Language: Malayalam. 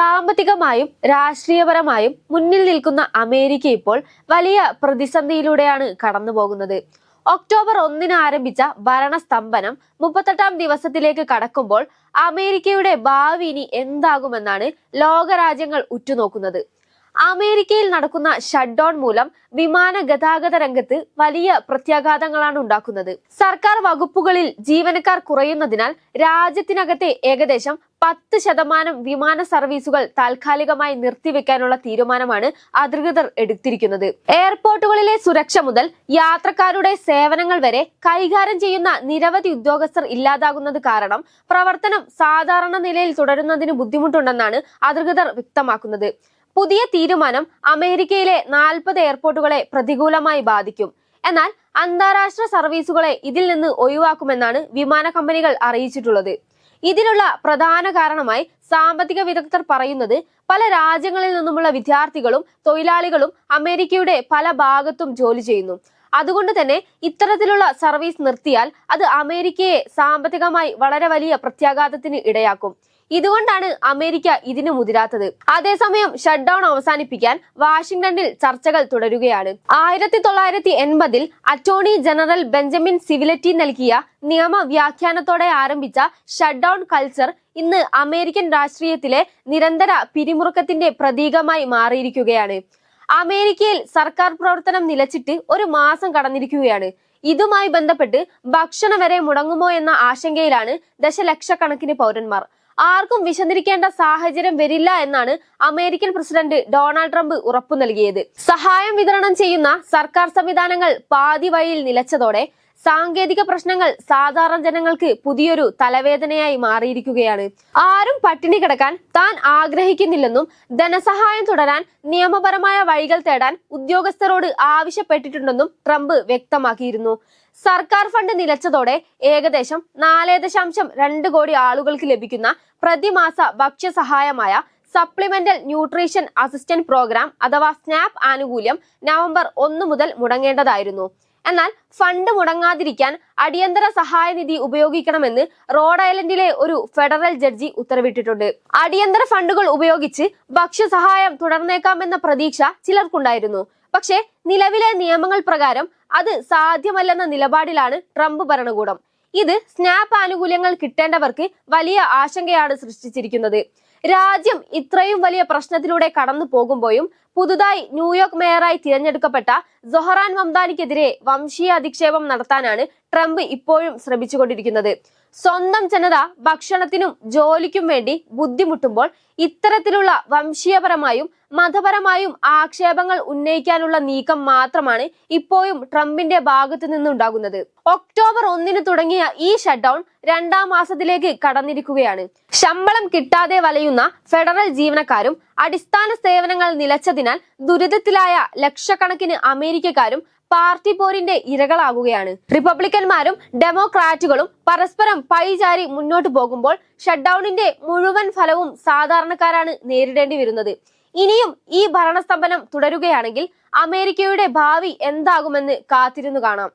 സാമ്പത്തികമായും രാഷ്ട്രീയപരമായും മുന്നിൽ നിൽക്കുന്ന അമേരിക്ക ഇപ്പോൾ വലിയ പ്രതിസന്ധിയിലൂടെയാണ് കടന്നുപോകുന്നത്. ഒക്ടോബർ ഒന്നിന് ആരംഭിച്ച ഭരണസ്തംഭനം മുപ്പത്തെട്ടാം ദിവസത്തിലേക്ക് കടക്കുമ്പോൾ അമേരിക്കയുടെ ഭാവി ഇനി എന്താകുമെന്നാണ് ലോകരാജ്യങ്ങൾ ഉറ്റുനോക്കുന്നത്. അമേരിക്കയിൽ നടക്കുന്ന ഷട്ട് ഡൗൺ മൂലം വിമാന ഗതാഗത രംഗത്ത് വലിയ പ്രത്യാഘാതങ്ങളാണ് ഉണ്ടാക്കുന്നത്. സർക്കാർ വകുപ്പുകളിൽ ജീവനക്കാർ കുറയുന്നതിനാൽ രാജ്യത്തിനകത്തെ ഏകദേശം പത്ത് ശതമാനം വിമാന സർവീസുകൾ താൽക്കാലികമായി നിർത്തിവെക്കാനുള്ള തീരുമാനമാണ് അധികൃതർ എടുത്തിരിക്കുന്നത്. എയർപോർട്ടുകളിലെ സുരക്ഷ മുതൽ യാത്രക്കാരുടെ സേവനങ്ങൾ വരെ കൈകാര്യം ചെയ്യുന്ന നിരവധി ഉദ്യോഗസ്ഥർ ഇല്ലാതാകുന്നത് കാരണം പ്രവർത്തനം സാധാരണ നിലയിൽ തുടരുന്നതിന് ബുദ്ധിമുട്ടുണ്ടെന്നാണ് അധികൃതർ വ്യക്തമാക്കുന്നത്. പുതിയ തീരുമാനം അമേരിക്കയിലെ നാൽപ്പത് എയർപോർട്ടുകളെ പ്രതികൂലമായി ബാധിക്കും. എന്നാൽ അന്താരാഷ്ട്ര സർവീസുകളെ ഇതിൽ നിന്ന് ഒഴിവാക്കുമെന്നാണ് വിമാന കമ്പനികൾ അറിയിച്ചിട്ടുള്ളത്. ഇതിനുള്ള പ്രധാന കാരണമായി സാമ്പത്തിക വിദഗ്ധർ പറയുന്നത് പല രാജ്യങ്ങളിൽ നിന്നുമുള്ള വിദ്യാർത്ഥികളും തൊഴിലാളികളും അമേരിക്കയുടെ പല ഭാഗത്തും ജോലി ചെയ്യുന്നു. അതുകൊണ്ട് തന്നെ ഇത്തരത്തിലുള്ള സർവീസ് നിർത്തിയാൽ അത് അമേരിക്കയെ സാമ്പത്തികമായി വളരെ വലിയ പ്രത്യാഘാതത്തിന് ഇടയാക്കും. ഇതുകൊണ്ടാണ് അമേരിക്ക ഇതിനു മുതിരാത്തത്. അതേസമയം ഷട്ട് ഡൗൺ അവസാനിപ്പിക്കാൻ വാഷിംഗ്ടണിൽ ചർച്ചകൾ തുടരുകയാണ്. ആയിരത്തി തൊള്ളായിരത്തി എൺപതിൽ അറ്റോർണി ജനറൽ ബെഞ്ചമിൻ സിവിലറ്റി നൽകിയ നിയമ വ്യാഖ്യാനത്തോടെ ആരംഭിച്ച ഷട്ട് ഡൗൺ കൾച്ചർ ഇന്ന് അമേരിക്കൻ രാഷ്ട്രീയത്തിലെ നിരന്തര പിരിമുറുക്കത്തിന്റെ പ്രതീകമായി മാറിയിരിക്കുകയാണ്. അമേരിക്കയിൽ സർക്കാർ പ്രവർത്തനം നിലച്ചിട്ട് ഒരു മാസം കടന്നിരിക്കുകയാണ്. ഇതുമായി ബന്ധപ്പെട്ട് ഭക്ഷണം വരെ മുടങ്ങുമോ എന്ന ആശങ്കയിലാണ് ദശലക്ഷക്കണക്കിന് പൗരന്മാർ. ആർക്കും വിശന്നിരിക്കേണ്ട സാഹചര്യം വരില്ല എന്നാണ് അമേരിക്കൻ പ്രസിഡന്റ് ഡൊണാൾഡ് ട്രംപ് ഉറപ്പു നൽകിയത്. സഹായം വിതരണം ചെയ്യുന്ന സർക്കാർ സംവിധാനങ്ങൾ പാതി വഴിയിൽ നിലച്ചതോടെ സാങ്കേതിക പ്രശ്നങ്ങൾ സാധാരണ ജനങ്ങൾക്ക് പുതിയൊരു തലവേദനയായി മാറിയിരിക്കുകയാണ്. ആരും പട്ടിണി കിടക്കാൻ താൻ ആഗ്രഹിക്കുന്നില്ലെന്നും ധനസഹായം തുടരാൻ നിയമപരമായ വഴികൾ തേടാൻ ഉദ്യോഗസ്ഥരോട് ആവശ്യപ്പെട്ടിട്ടുണ്ടെന്നും ട്രംപ് വ്യക്തമാക്കിയിരുന്നു. സർക്കാർ ഫണ്ട് നിലച്ചതോടെ ഏകദേശം നാല് ദശാംശം രണ്ട് കോടി ആളുകൾക്ക് ലഭിക്കുന്ന പ്രതിമാസ ഭക്ഷ്യസഹായമായ സപ്ലിമെന്റൽ ന്യൂട്രീഷൻ അസിസ്റ്റന്റ് പ്രോഗ്രാം അഥവാ സ്നാപ് ആനുകൂല്യം നവംബർ ഒന്ന് മുതൽ മുടങ്ങേണ്ടതായിരുന്നു. എന്നാൽ ഫണ്ട് മുടങ്ങാതിരിക്കാൻ അടിയന്തര സഹായ നിധി ഉപയോഗിക്കണമെന്ന് റോഡ് ഐലൻഡിലെ ഒരു ഫെഡറൽ ജഡ്ജി ഉത്തരവിട്ടിട്ടുണ്ട്. അടിയന്തര ഫണ്ടുകൾ ഉപയോഗിച്ച് ഭക്ഷ്യസഹായം തുടർന്നേക്കാമെന്ന പ്രതീക്ഷ ചിലർക്കുണ്ടായിരുന്നു. പക്ഷേ നിലവിലെ നിയമങ്ങൾ പ്രകാരം അത് സാധ്യമല്ലെന്ന നിലപാടിലാണ് ട്രംപ് ഭരണകൂടം. ഇത് സ്നാപ്പ് ആനുകൂല്യങ്ങൾ കിട്ടേണ്ടവർക്ക് വലിയ ആശങ്കയാണ് സൃഷ്ടിച്ചിരിക്കുന്നത്. രാജ്യം ഇത്രയും വലിയ പ്രശ്നത്തിലൂടെ കടന്നു പോകുമ്പോഴും പുതുതായി ന്യൂയോർക്ക് മേയറായി തിരഞ്ഞെടുക്കപ്പെട്ട ജൊഹറാൻ മംദാനിക്കെതിരെ വംശീയ അധിക്ഷേപം നടത്താനാണ് ട്രംപ് ഇപ്പോഴും ശ്രമിച്ചുകൊണ്ടിരിക്കുന്നത്. സ്വന്തം ജനത ഭക്ഷണത്തിനും ജോലിക്കും വേണ്ടി ബുദ്ധിമുട്ടുമ്പോൾ ഇത്തരത്തിലുള്ള വംശീയപരമായും മതപരമായും ആക്ഷേപങ്ങൾ ഉന്നയിക്കാനുള്ള നീക്കം മാത്രമാണ് ഇപ്പോഴും ട്രംപിന്റെ ഭാഗത്തു നിന്നുണ്ടാകുന്നത്. ഒക്ടോബർ ഒന്നിന് തുടങ്ങിയ ഈ ഷട്ട് ഡൗൺ രണ്ടാം മാസത്തിലേക്ക് കടന്നിരിക്കുകയാണ്. ശമ്പളം കിട്ടാതെ വലയുന്ന ഫെഡറൽ ജീവനക്കാരും അടിസ്ഥാന സേവനങ്ങൾ നിലച്ചതിനാൽ ദുരിതത്തിലായ ലക്ഷക്കണക്കിന് അമേരിക്കക്കാരും പാർട്ടി പോരിന്റെ ഇരകളാകുകയാണ്. റിപ്പബ്ലിക്കന്മാരും ഡെമോക്രാറ്റുകളും പരസ്പരം പൈചാരി മുന്നോട്ടു പോകുമ്പോൾ ഷട്ട്ഡൌണിന്റെ മുഴുവൻ ഫലവും സാധാരണക്കാരാണ് നേരിടേണ്ടി വരുന്നത്. ഇനിയും ഈ ഭരണസ്തംഭനം തുടരുകയാണെങ്കിൽ അമേരിക്കയുടെ ഭാവി എന്താകുമെന്ന് കാത്തിരുന്നു കാണാം.